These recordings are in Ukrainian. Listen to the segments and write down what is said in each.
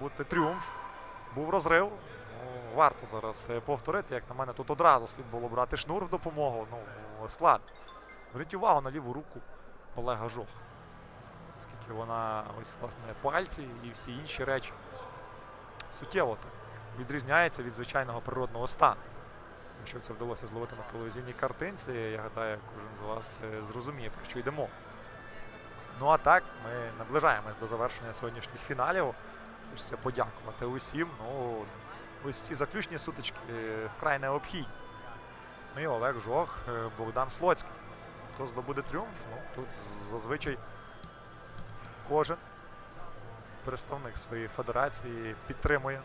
бути тріумф. Був розрив. Ну, варто зараз е, повторити. Як на мене, тут одразу слід було брати шнур в допомогу. Ну, склад. Зверніть увагу на ліву руку Олега Жох. Оскільки вона ось власне пальці і всі інші речі суттєво так відрізняється від звичайного природного стану. Якщо це вдалося зловити на телевізійній картинці, я гадаю, кожен з вас е, зрозуміє, про що йдемо. Ну а так, ми наближаємось до завершення сьогоднішніх фіналів. Хочеться подякувати усім. Ну, ось ці заключні сутички е, вкрай необхідні. Ну і Олег Жох, е, Богдан Слоцький. Хто здобуде тріумф? Ну, тут зазвичай кожен представник своєї федерації підтримує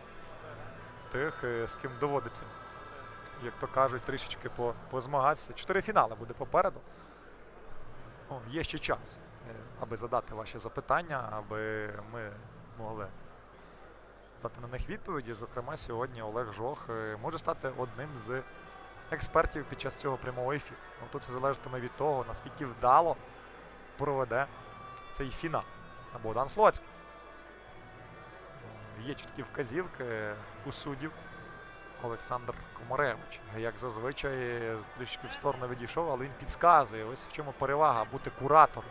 тих, е, з ким доводиться, як то кажуть, трішечки позмагатися. Чотири фінали буде попереду. Ну, є ще час, аби задати ваші запитання, аби ми могли дати на них відповіді. Зокрема, сьогодні Олег Жох е, може стати одним з експертів під час цього прямого ефіру. Ну, тут це залежатиме від того, наскільки вдало проведе цей фінал. А Богдан Слоцький. Е, Є чіткі вказівки у суддів. Олександр Комаревич. Як зазвичай трішки в сторону відійшов, але він підказує. Ось в чому перевага бути куратором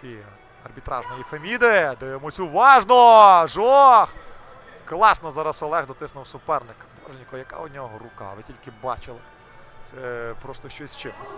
цієї арбітражної феміди. Дивимось уважно! Жох! Класно зараз Олег дотиснув суперника. Боженько, яка у нього рука? Ви тільки бачили. Це просто щось чимось.